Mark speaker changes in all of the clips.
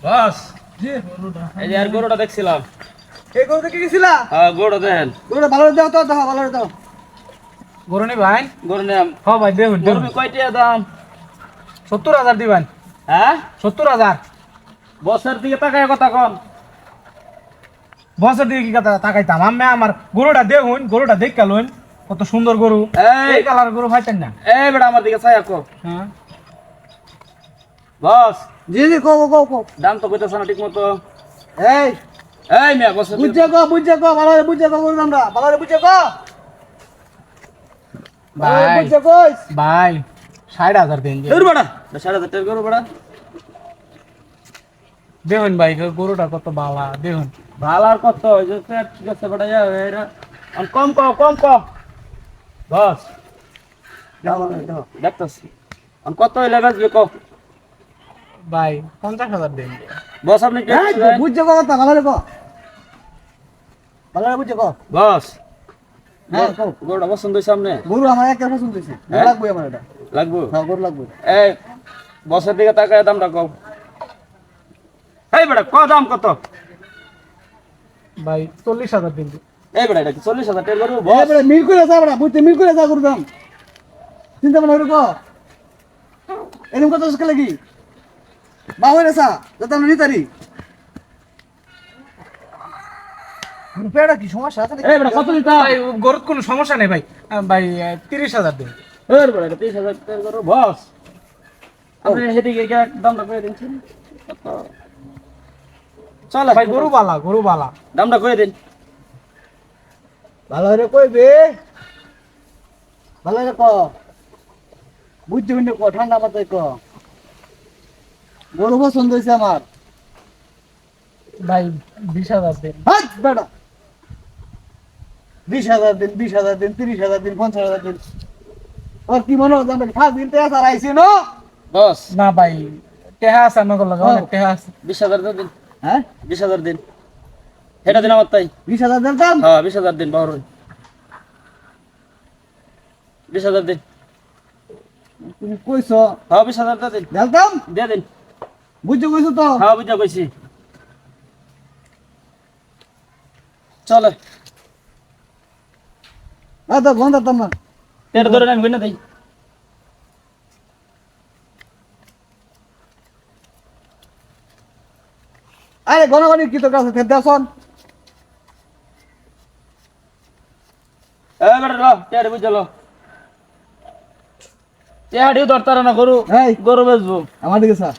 Speaker 1: বস।
Speaker 2: জি
Speaker 1: এই যে আর গরুটা দেখছিলাম।
Speaker 2: এই গরু দেখে গেছিলা?
Speaker 1: হ্যাঁ গরুটা দেখেন।
Speaker 2: গরুটা ভালো দাও তো দাও ভালো দাও।
Speaker 3: গরু নি ভাই?
Speaker 1: গরু নাম
Speaker 3: হ ভাই দেখুন
Speaker 1: গরু দাম?
Speaker 3: সত্তর হাজার দিবেন।
Speaker 1: হ্যাঁ?
Speaker 3: সত্তর হাজার।
Speaker 1: বছর দিকে তাকায় কথা কম
Speaker 3: বছর দিকে কি কথা তাকাইতাম? আমি আমার গরুটা দেখুন গরুটা দেখ কালুন কত সুন্দর গরু।
Speaker 1: এই
Speaker 3: কালার গরু পাইতেন না।
Speaker 1: এই বেটা আমার দিকে ছায়া কো।
Speaker 3: হ্যাঁ।
Speaker 1: বস।
Speaker 2: জি জি কো কো কো
Speaker 1: দাম তো কইতাছ না ঠিক মতো
Speaker 2: এই
Speaker 1: এই মিয়া দিকে-
Speaker 2: বুঝছে কো বুঝছে কো ভালো করে বুঝছে কো গরু দামটা ভালো করে বুঝছে কো
Speaker 3: ভাই
Speaker 2: বুঝছে কই
Speaker 3: ভাই ষাট হাজার দিন
Speaker 1: ধুর বেটা। সাড়ে হাজার টাকা গরু বেটা।
Speaker 3: দেখুন ভাই গরুটা কত বালা দেখুন।
Speaker 1: ভালো আর কত ঠিক আছে বেটা যা এরা। কম কম কম কম বস। দেখতাছি। কত বেচবে কো
Speaker 3: ভাই পঞ্চাশ হাজার দিন
Speaker 1: বস আপনি
Speaker 2: বুঝছে কথা ভালো কো ভালো বুঝছে
Speaker 1: বস।
Speaker 2: হ্যাঁ
Speaker 1: গরুটা পছন্দ হয়েছে সামনে
Speaker 2: গরু আমার একটা পছন্দ হয়েছে।
Speaker 1: হ্যাঁ?
Speaker 2: লাগবে আমার এটা।
Speaker 1: লাগবো?
Speaker 2: হ্যাঁ গরু লাগবে।
Speaker 1: এই বছর দিকে তাকায় দামটা কম এই বেটা ক দাম কত?
Speaker 3: ভাই চল্লিশ হাজার দিন
Speaker 1: এই বেটা এটা চল্লিশ হাজার টাকা গরু?
Speaker 2: এই
Speaker 1: বস।
Speaker 2: বড় মিল করে যা বড় বুঝতে মিল করে যা গরু দাম। চিন্তা ভাবনা করে কো এরকম আজকে লাগি হয়ে যাতে আমরা নিতারি। কি সমস্যা? আছে
Speaker 1: এই বেটা কত দিতে
Speaker 3: ভাই গরুর কোনো সমস্যা নেই ভাই। ভাই দিন।
Speaker 1: টাকা গরু বস। আপনি সেদিকে দামটা করে দিন চল।
Speaker 3: ভাই গরু বালা গরু বালা
Speaker 1: দামটা করে দিন।
Speaker 2: ভালো করে কইবে। ভালো করে ক? বুঝতে বুঝতে ক? ঠান্ডা মাথায় ক? গরু পছন্দ হয়েছে আমার।
Speaker 3: ভাই বিশ হাজার দিন।
Speaker 2: হাত বেটা বিশ হাজার দিন বিশ হাজার দিন তিরিশ হাজার দিন পঞ্চাশ হাজার দিন। ওর কি মনে হচ্ছে আমরা ফাঁক দিন তেজ আর আইসি ন?
Speaker 1: বস।
Speaker 3: না ভাই টেহা আছে আমার লাগে অনেক টেহা আছে।
Speaker 1: বিশ হাজার দিন।
Speaker 2: হ্যাঁ?
Speaker 1: বিশ হাজার দিন। সেটা দিন আমার তাই।
Speaker 2: বিশ হাজার দিতাম
Speaker 1: হ্যাঁ বিশ হাজার দিন বাহর। বিশ হাজার দিন।
Speaker 2: তুমি কইছ।
Speaker 1: হ্যাঁ বিশ হাজার দিন।
Speaker 2: দিতাম
Speaker 1: দিয়ে দিন।
Speaker 2: বুঝছ কইছো তো?
Speaker 1: হ্যাঁ বুঝা কইছি। চলে।
Speaker 2: তো গন্ধ দিতাম না
Speaker 1: তেরো ধরে আমি না দেই
Speaker 2: আরে গণগণি কি তোর কাছে ফের দেশন
Speaker 1: এ বেটা লো তেড়ে বুঝা লো। তেহাডিও দরকার না গরু গরু বেচবো।
Speaker 2: আমার দিকে স্যার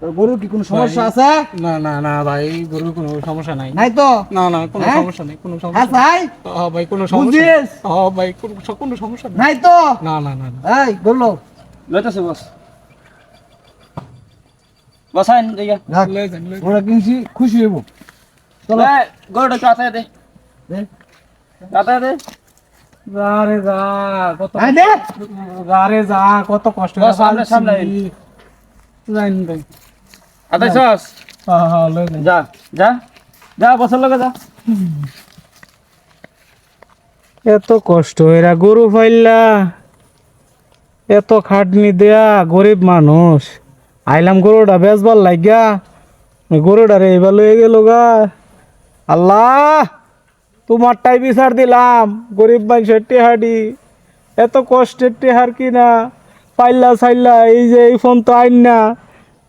Speaker 2: তোর গরুর কি কোনো সমস্যা আছে?
Speaker 3: না না না ভাই গরুর কোনো সমস্যা নাই।
Speaker 2: নাই তো?
Speaker 3: না না কোনো
Speaker 2: হ্যাঁ?
Speaker 3: সমস্যা নেই কোনো সমস্যা
Speaker 2: ভাই।
Speaker 3: হ্যাঁ ভাই কোনো সমস্যা হ্যাঁ ভাই কোনো কোনো সমস্যা নাই।
Speaker 2: তো?
Speaker 3: না না না না।
Speaker 2: এই বলল
Speaker 1: লইতেছে বস। বসাইন দিকে
Speaker 2: রাখ।
Speaker 3: যান,
Speaker 2: ওরা কিনছি খুশি হইব। চলো।
Speaker 1: গরুটা দে।
Speaker 2: দে।
Speaker 3: যা যা কত
Speaker 2: আয়
Speaker 3: যা কত কষ্ট
Speaker 1: সামনে, সামনে। আইন।
Speaker 3: ভাই
Speaker 1: আতাই সস।
Speaker 3: হ্যাঁ হ্যাঁ লয়ে যান।
Speaker 1: যা যা যা বছর লগে যা।
Speaker 3: এত কষ্ট এরা গরু ফাইল্লা। এত খাটনি দেয়া গরিব মানুষ। আইলাম গরুটা বেচবার লাগিয়া গরুটা রে এবার লয়ে গেল গা। আল্লাহ! তোমারটাই বিচার দিলাম, গরিব মানুষের টেহাডি। এত কষ্টের টেহার কিনা? পাইল্লা সাইল্লা এই যে এই ফোন তো আইন না।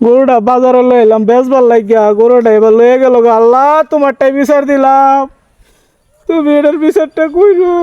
Speaker 3: গরুটা বাজারে লয়ে এলাম, বেচবার লাগিয়া গরুটা এবার লয়ে গেল আল্লাহ তোমারটাই বিচার দিলাম। তুমি এটার বিচারটা কইরো।